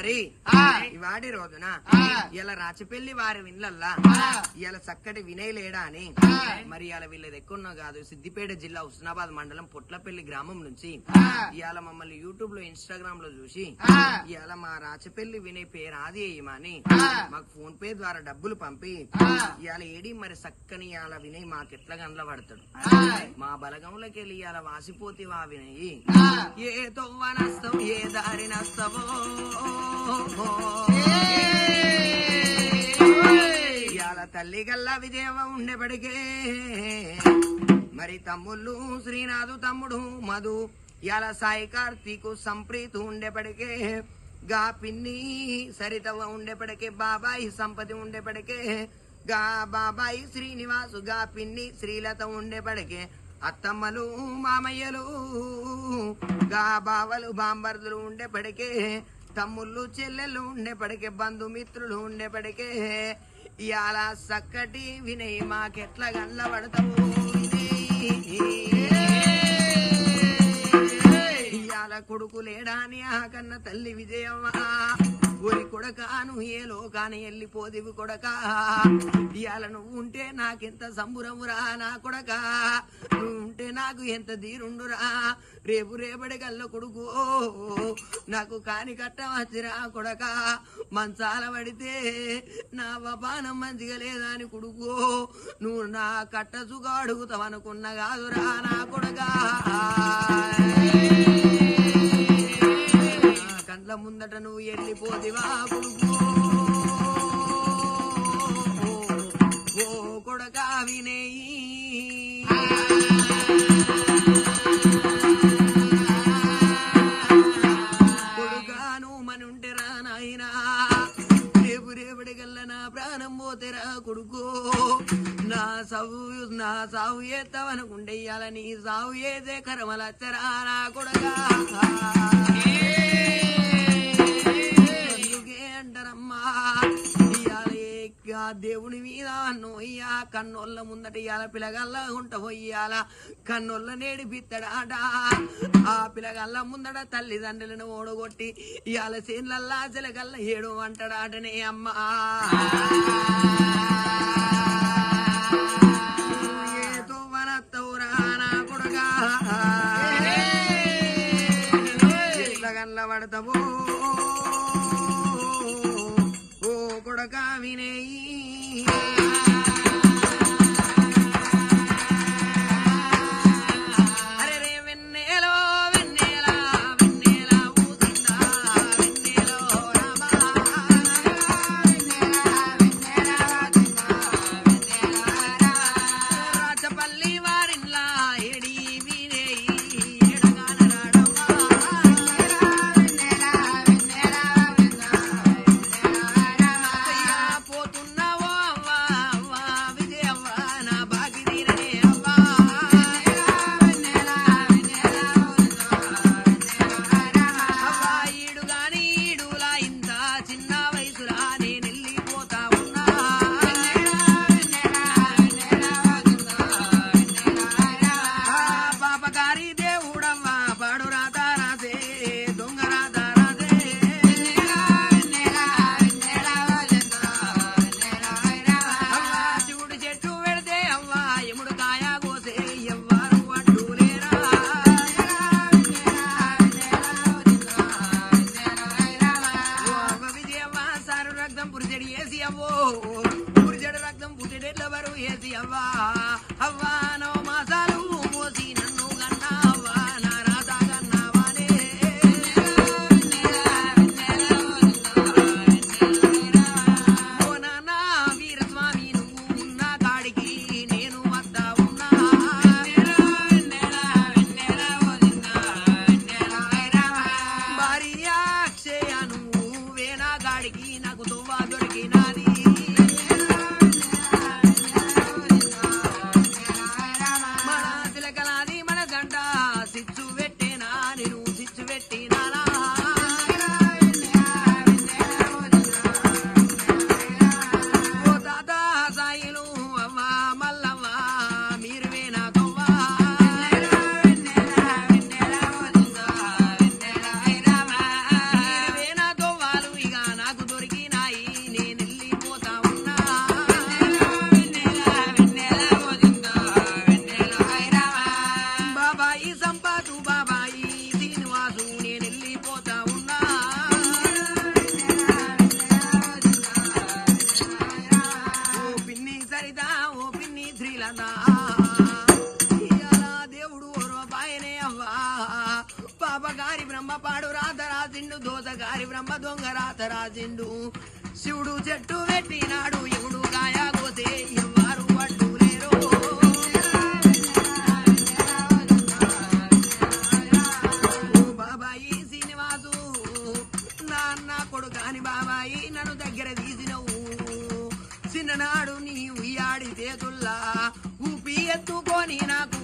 మరి ఆ. ఇవాడి రోజున. ఇలా రాచపల్లి వారి విన్లల్లా ఆ. ఇలా చక్కటి వినయ్ లేడా అని. మరి ఇలా వీళ్ళది ఎక్కువ కాదు సిద్దిపేట జిల్లా హుస్నాబాద్ మండలం పొట్లపల్లి గ్రామం నుంచి. ఇవాళ మమ్మల్ని యూట్యూబ్లో ఇన్స్టాగ్రామ్లో చూసి. ఇవాళ మా రాచపల్లి వినయ్ పేరు ఆది అయ్యమని. మాకు ఫోన్ పే ద్వారా డబ్బులు పంపి. ఇవాళ ఏడి మరి చక్కని ఇవాళ వినయ్ మాకు ఎట్లా గండ్ల పడతాడు. మా బలగంలోకి వెళ్ళి ఇవాళ వాసిపోతివా వినయ్ ఆ. ఏ తొవ్వనస్తావు ఏ దారి నస్తావో ఇవాళ తల్లి గల్లా విజయవ ఉండేపడికే మరి తమ్ముళ్ళు శ్రీనాథు తమ్ముడు మధు ఇవాళ సాయి కార్తీకు సంప్రీతు ఉండేపడికే గా పిన్ని సరితవ ఉండేపడికే బాబాయి సంపతి ఉండేపడికే గా బాబాయి శ్రీనివాసు గా పిన్ని శ్రీలత ఉండేపడికే అత్తమ్మలు మామయ్యలు గా బావలు బాంబర్దులు ఉండేపడికే తమ్ముళ్ళు చెల్లెలు ఉండేపడికే బంధుమిత్రులు ఉండేపడికే ఇవాళ చక్కటి వినయ్ మాకెట్లా గండ్ల పడతావు ఇవాళ కొడుకు లేడాని ఆ కన్న తల్లి విజయమ్మ ఒరి కొడకాను ఏ లోకాన వెళ్ళిపోదివి కొడక? ఇవాళ నువ్వు ఉంటే నాకెంత సంబురమురా నా కొడక? నువ్వు ఉంటే నాకు ఎంత ధీరుండురా? రేపు రేపటి కల్ల కొడుకు నాకు కాని కట్టవచ్చిరా కొడక? మంచాల పడితే నా వపానం మంచిగా లేదా అని కొడుకు? నువ్వు నా కట్టసుగా అడుగుతావనుకున్న కాదురా నా కొడకా? కండ్ల ముందట నువ్వు వెళ్ళిపోదివా కొడుకు ఓ కొడకా వినేయి. కొడుకాను మనుంటెరా నాయనా. రేపు రేపటి కల్లా నా ప్రాణం పోతేరా కొడుకో. నా సావు నా సావు ఏత్తవనుకుంటే ఇయ్యాల నీ సావు ఏదే కరమలచ్చరా నా కొడగా దేవుని మీద నోయ్యా కన్నోళ్ళ ముందట ఇయ్యాల పిలగల్ల ఉంట ఇయ్యాల కన్నోళ్ళ నేడిపిత్తడాట ఆ పిలగల్ల ముందట తల్లిదండ్రులను ఓడగొట్టి ఇయ్యాల చేన్లల్లా చిలకల్ల ఏడు అంటాడాటనే అమ్మా నా కొడుకా పడతావు రమ్మ దొంగ రాత శివుడు చెట్టు పెట్టినాడు ఎవడు రాయా గోతే ఎవ్వారు పట్టు లేరు. బాబాయి శ్రీనివాసు నాన్న కొడుకాని బాబాయి నన్ను దగ్గర తీసినవు. చిన్ననాడు నీ ఉయ్యాడి చేతుల్లా ఊపి ఎత్తుకొని నాకు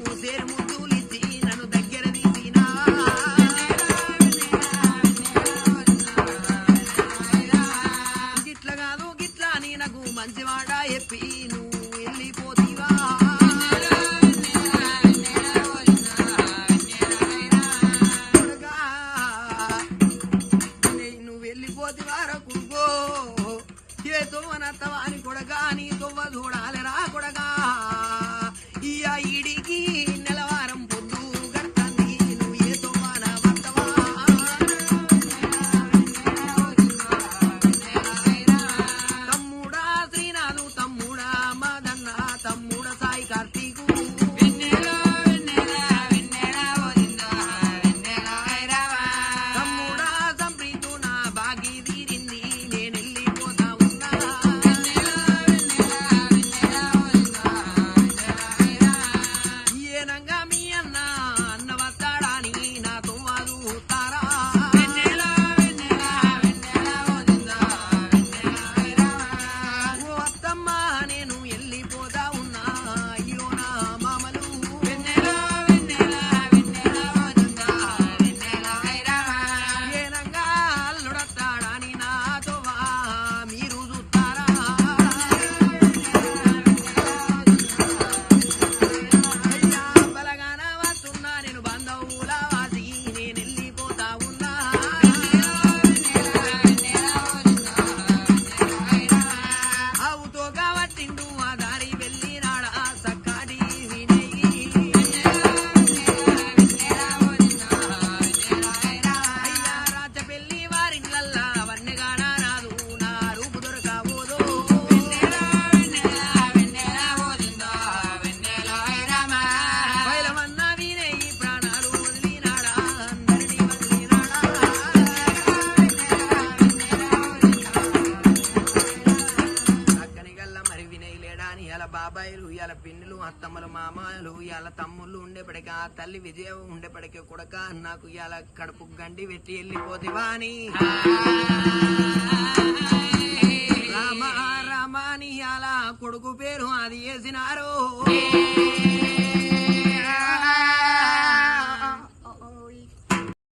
తమ్ములు మామలు ఇవాళ తమ్ముళ్ళు ఉండేప్పటికీ ఆ తల్లి విజయ ఉండేప్పటికీ కొడక నాకు ఇలా కడుపు గండి పెట్టి వెళ్ళిపోతే అని రామ రామాని ఇవాళ కొడుకు పేరు అది వేసినారు